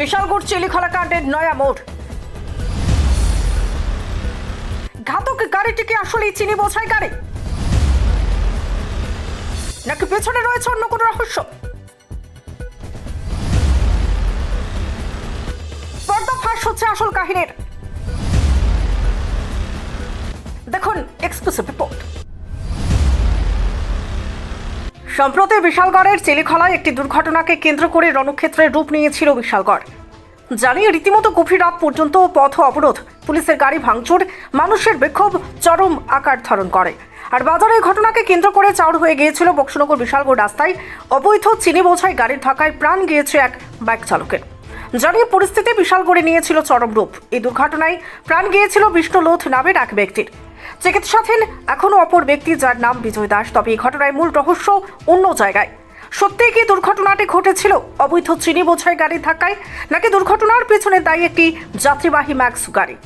বিশালগড় চিলিখলা কাণ্ডের নয়া মোড়। ঘাতক গাড়িটিকে আসলে চিনি বোঝাই গাড়ি। নাকি পেছনে রয়েছে অন্য কোনো রহস্য? পর্দা ফাঁস হচ্ছে আসল কাহিনীর। দেখুন এক্সক্লুসিভ রিপোর্ট। সম্প্রতি বিশালগড়ের চিলিখলায় একটি দুর্ঘটনাকে কেন্দ্র করে রণক্ষেত্রের রূপ নিয়েছিল বিশালগড়। জানিয়ে রীতিমতো গভীর রাত পর্যন্ত পথ অবরোধ, পুলিশের গাড়ি ভাঙচুর, মানুষের বিক্ষোভ, চরম আকার ধারণ করে। আর বাজারে এই ঘটনাকে কেন্দ্র করে চাউর হয়ে গিয়েছিল বক্সনগর বিশালগড় রাস্তায় অবৈধ চিনি বোঝাই গাড়ির ধাক্কায় প্রাণ গিয়েছে এক বাইক চালকের। জানিয়ে পরিস্থিতি বিশাল করে নিয়েছিল চরম রূপ। এই দুর্ঘটনায় প্রাণ গিয়েছিল বিষ্ণুলোথ নামের এক ব্যক্তির। চিকিৎসাধীন এখনও অপর ব্যক্তি যার নাম বিজয় দাস। তবে এই ঘটনায় মূল রহস্য অন্য জায়গায়। সত্যি কি দুর্ঘটনাটি ঘটেছিল? অবৈধ চিনি বোঝাই গাড়ি ধাক্কায় নাকি দুর্ঘটনার পেছনে দায়ী একটি যাত্রীবাহী ম্যাক্স গাড়ি?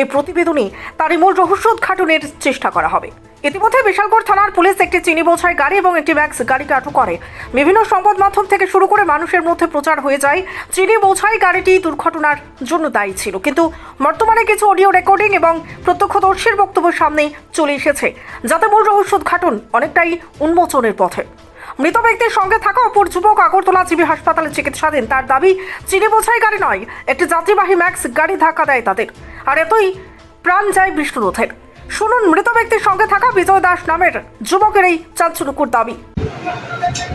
এই প্রতিবেদনে তারই মূল রহস্য উদ্ঘাটনের চেষ্টা করা হবে। ইতিমধ্যে বিশালগড় থানার পুলিশ একটি চিনি বোঝাই গাড়ি এবং একটি ম্যাক্স গাড়িকে আটক করে। বিভিন্ন সংবাদ মাধ্যম থেকে শুরু করে মানুষের মধ্যে প্রচার হয়ে যায়, চিনি বোঝাই গাড়িটি দুর্ঘটনার জন্য দায়ী ছিল। কিন্তু বর্তমানে কিছু অডিও রেকর্ডিং এবং প্রত্যক্ষদর্শীর বক্তব্য সামনে চলে এসেছে, যাতে মূল রহস্য উদ্ঘাটন অনেকটাই উন্মোচনের পথে। মৃত ব্যক্তির সঙ্গে থাকা অপর যুবক আগরতলা জিবি হাসপাতালে চিকিৎসাধীন। তার দাবি, চিনি বোঝাই গাড়ি নয়, একটি যাত্রীবাহী ম্যাক্স গাড়ি ধাক্কা দেয় তাদের। আর এতই, প্রাণ যায় বিষ্ণুরথের। শুনুন মৃত ব্যক্তির সঙ্গে থাকা বিজয় দাস নামের যুবকের এই চাঞ্চুরুকুর দাবি।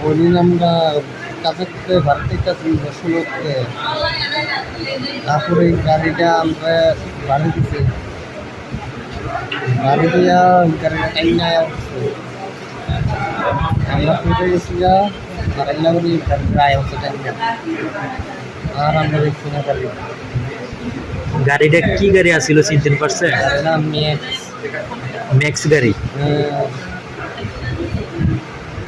ওদিন আমরা ভারতের কাছে তারপরে গাড়িটা আমরা বাড়ি দিছি। বাড়ি দিয়া গাড়িটা টাইম না আমরা গেছি যা করি প্রায় হচ্ছে টাইম আর আমরা দেখছি না গাড়ি। গাড়িটা কি গাড়ি আসছিল চিনতে পারছে গাড়িটা মেয়ে ম্যাক্স গাড়ি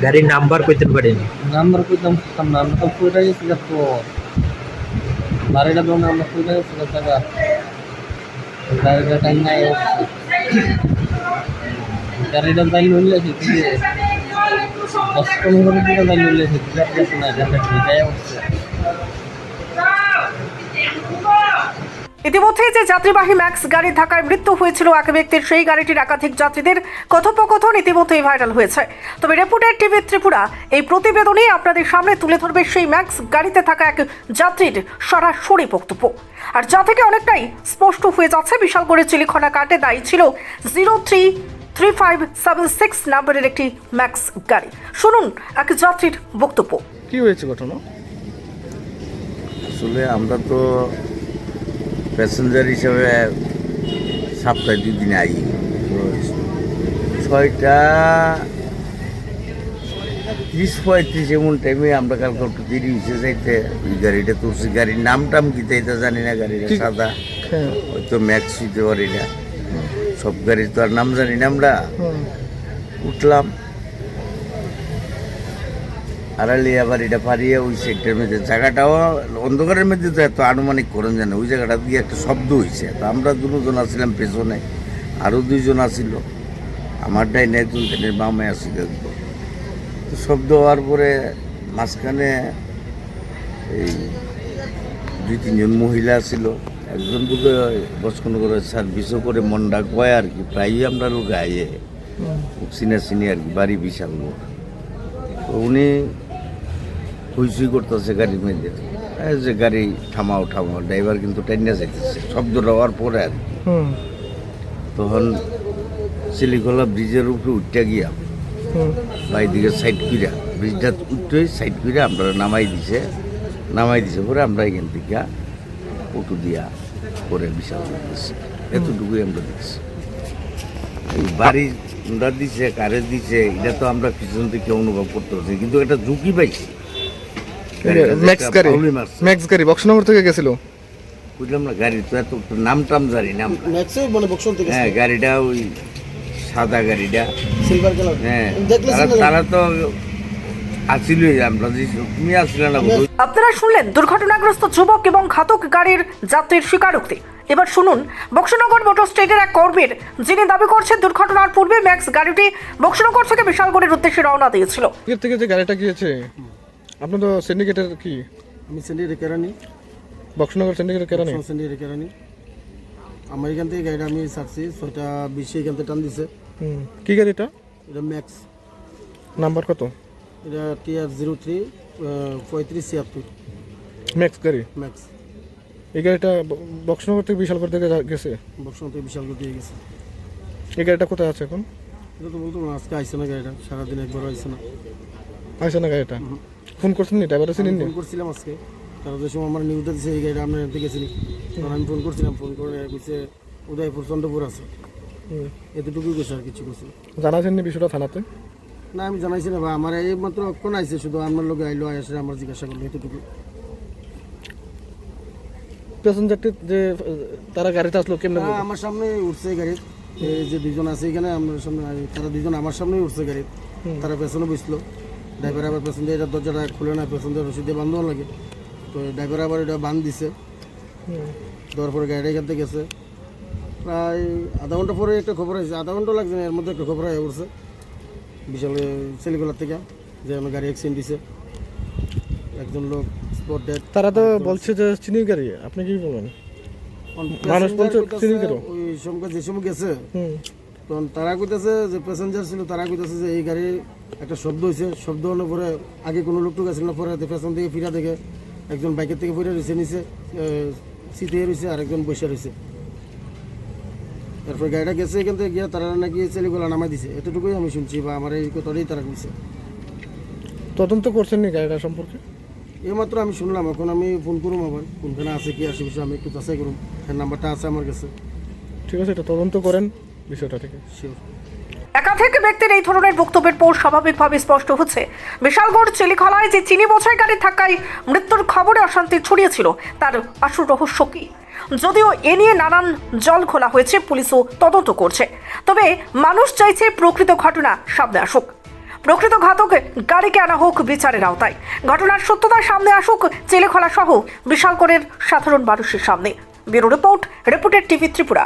গাড়ির নাম্বার কইতে পারেনি নাম্বার কইতাম করতাম না আমরা তো ফিরে গেছি যা তো বাড়িটা তো আমরা ফিরে গেছি যা টাকা গাড়িটা টাইম নাই গাড়িটা দাই লইলে সেটি কষ্ট করে দিকে দাই লইলে সেটি যাচ্ছে না যাতে ঠিক আছে ইতিমধ্যে যে যাত্রীবাহী ম্যাক্স গাড়ির ধাক্কায় মৃত্যু হয়েছিল এক ব্যক্তির সেই গাড়িটির একাধিক যাত্রীদের কথোপকথন ইতিমধ্যেই ভাইরাল হয়েছে। তবে রিপোর্টের টিভি ত্রিপুরা এই প্রতিবেদনে আপনাদের সামনে তুলে ধরবে সেই ম্যাক্স গাড়িতে থাকা এক যাত্রীর সরাসরি বক্তব্য। আর যা থেকে অনেকটাই স্পষ্ট হয়ে যাচ্ছে বিশাল করে চিলিখনা কাটে দায়ী ছিল zero three three five seven six নাম্বারের একটি ম্যাক্স গাড়ি। শুনুন এক যাত্রীর বক্তব্য। কি হয়েছে ঘটনা? আসলে আমরা তো প্যাসেঞ্জার হিসাবে সপ্তাহে দুদিন আই। ছয়টা ত্রিশ পঁয়ত্রিশ এমন টাইমে আমরা কালকে একটু দেরি হয়েছে যাইতে। ওই গাড়িটা তুলছি গাড়ির নাম টাম কি এটা জানি না গাড়িটা সাদা। হ্যাঁ। হয়তো ম্যাক্স হইতে পারি না সব গাড়ির তো আর নাম জানি না আমরা। উঠলাম। আড়ালি আবার এটা পারিয়ে ওই সাইডটার মধ্যে। জায়গাটাও অন্ধকারের মধ্যে তো এত আনুমানিক করেন জানে ওই জায়গাটা দিয়ে একটা শব্দ হয়েছে তো আমরা দুজন আসছিলাম পেছনে। আরও দুইজন আসিল। আমার ডাইনে একজন ট্রেনের বামে আসিল একদম তো শব্দ হওয়ার পরে মাঝখানে এই দুই তিনজন মহিলা ছিল একজন বুধ বসখন করে সার্ভিসও করে মনটা কয় আর কি। প্রায়ই আমরা লোক আইয়ে। চিনা চিনি আর কি বাড়ি বিশাল তো উনি হুইসুই করতেছে গাড়ির মধ্যে এই যে গাড়ি থামাও থামাও ড্রাইভার কিন্তু টাইনা যাইতেছে। শব্দ হওয়ার পরে আর। হুম। তখন সিলিকলা ব্রিজের উপরে উঠতে গিয়া হুম। বাই সাইড কইরা ব্রিজটা উঠতে সাইড কইরা আমরা নামাই দিছে। নামাই দিছে পরে আমরা এখান থেকে অটো দিয়া করে বিশাল দিচ্ছি এতটুকুই আমরা দেখছি। এই বাড়ি আমরা দিছে কারে দিছে এটা তো আমরা পিছন থেকে অনুভব করতে পারছি কিন্তু এটা ঝুঁকি পাইছি। ম্যাক্স গাড়ি। পাউলি মারছে। ম্যাক্স গাড়ি বক্সনগর থেকে গেছিল? বুঝলাম না গাড়ি তো এত নাম টাম জানি না ম্যাক্সে মানে বক্সল থেকে হ্যাঁ গাড়িটা ওই সাদা গাড়িটা। সিলভার কালার হ্যাঁ তারা- তো। আপনারা শুনলেন দুর্ঘটনাগ্রস্ত যুবক এবং ঘাতক গাড়ির যাত্রীর স্বীকারোক্তি। এবার শুনুন বক্সনগর মোটর স্টেটের এক কর্মীর যিনি দাবি করছেন দুর্ঘটনার পূর্বে ম্যাক্স গাড়িটি বক্সনগর থেকে বিশালগড়ের উদ্দেশ্যে রওনা দিয়েছিল। এর থেকে যে গাড়িটা গিয়েছে আপনার তো সিন্ডিকেটের কি? আমি সিন্ডিকেট কেরানি। বক্সনগর সিন্ডিকেটের কেরানি? সেন্ডিকেটের কেরানি। আমার এখান থেকে গাড়িটা আমি ছাড়ছি ছয়টা বিশে এখান থেকে টান দিছে। হুম কি গাড়ি এটা? এটা ম্যাক্স। নাম্বার কত? এটা টিআর জিরো থ্রি পঁয়ত্রিশ ছিয়াত্তর। ম্যাক্স গাড়ি? ম্যাক্স। এই গাড়িটা বক্সনগর থেকে বিশালগড় থেকে গেছে? বক্সন থেকে বিশাল গতি হয়ে গেছে। এই গাড়িটা কোথায় আছে এখন? এটা তো বলতো আজকে আইসে না গাড়িটা সারাদিন একবারও আইসে না। আইসে না গাড়িটা? ফোন করছেন নি? ড্রাইভার আছেন ফোন করছিলাম আজকে। যে সময় আমার নিউজটা দিচ্ছে এই গাড়িটা আপনার গেছিলি। তখন আমি ফোন করছিলাম ফোন করে কইছে উদয়পুর চন্দ্রপুর আছে। এতটুকুই গেছে আর কিছু কিছু জানাছেন নি বিষয়টা থানাতে? না আমি জানাইছি না ভাই আমার এই মাত্র অক্ষণ আইছে শুধু আমার লোক আইলো আসলে আমার জিজ্ঞাসা করল এতটুকু। প্যাসেঞ্জারটি যে তারা গাড়িতে আসলো কেমনে আমার সামনে উঠছে গাড়ি। এই যে দুজন আছে এখানে আমার সামনে তারা দুজন আমার সামনেই উঠছে গাড়ি। তারা পেছনে বসল। ড্রাইভার আবার পেছন দিয়ে এটা দরজাটা খুলে না পেছন দিয়ে রসিদ দিয়ে বান্ধব লাগে। তো ড্রাইভার আবার এটা বান্ধ দিছে। দেওয়ার পরে গাড়িটা এখান থেকে গেছে। প্রায় আধা ঘণ্টা পরে একটা খবর আছে আধা ঘণ্টা লাগছে না এর মধ্যে একটা খবর হয়ে উঠছে বিশাল ছেলেগুলার থেকে যে আমার গাড়ি অ্যাক্সিডেন্ট দিছে। একজন লোক স্পট ডেড তারা তো বলছে যে চিনির গাড়ি আপনি কি বলবেন মানুষ বলছে চিনি কেন? ওই সময় যে সময় গেছে। হুম। তখন তারা কইতেছে যে প্যাসেঞ্জার ছিল তারা কইতেছে যে এই গাড়ির একটা শব্দ হয়েছে শব্দ হওয়ার পরে আগে কোনো লোক টুক আসছিল না পরে পেছন থেকে ফিরা দেখে একজন বাইকের থেকে ফিরে রয়েছে নিচে সিটে রয়েছে আর একজন বসে রয়েছে তারপরে গাড়িটা গেছে এখান থেকে গিয়ে তারা নাকি ছেলেগুলো নামাই দিছে। এতটুকুই আমি শুনছি বা আমার এই কথাটাই তারা কইছে। তদন্ত করছেন নি গাড়িটা সম্পর্কে? এইমাত্র আমি শুনলাম এখন আমি ফোন করুম আবার কোনখানে আছে কি আসে বিষয়ে আমি একটু যাচাই করুম। নাম্বারটা আছে আমার কাছে। ঠিক আছে এটা তদন্ত করেন। বিষয়টা থেকে। একাধিক ব্যক্তির এই ধরনের বক্তব্যের পর স্বাভাবিকভাবে স্পষ্ট হচ্ছে। বিশালগড় চিলিখলায় যে চিনি বোঝাই গাড়ি থাকায় মৃত্যুর খবরে অশান্তি ছড়িয়েছিল তার আসল রহস্য কি? যদিও এ নিয়ে নানান জল খোলা হয়েছে পুলিশও তদন্ত করছে। তবে মানুষ চাইছে প্রকৃত ঘটনা সামনে আসুক। প্রকৃত ঘাতক গাড়িকে আনা হোক বিচারের আওতায়। ঘটনার সত্যতা সামনে আসুক চিলেখলা সহ বিশালগড়ের সাধারণ মানুষের সামনে। Bureau report reported TV Tripura.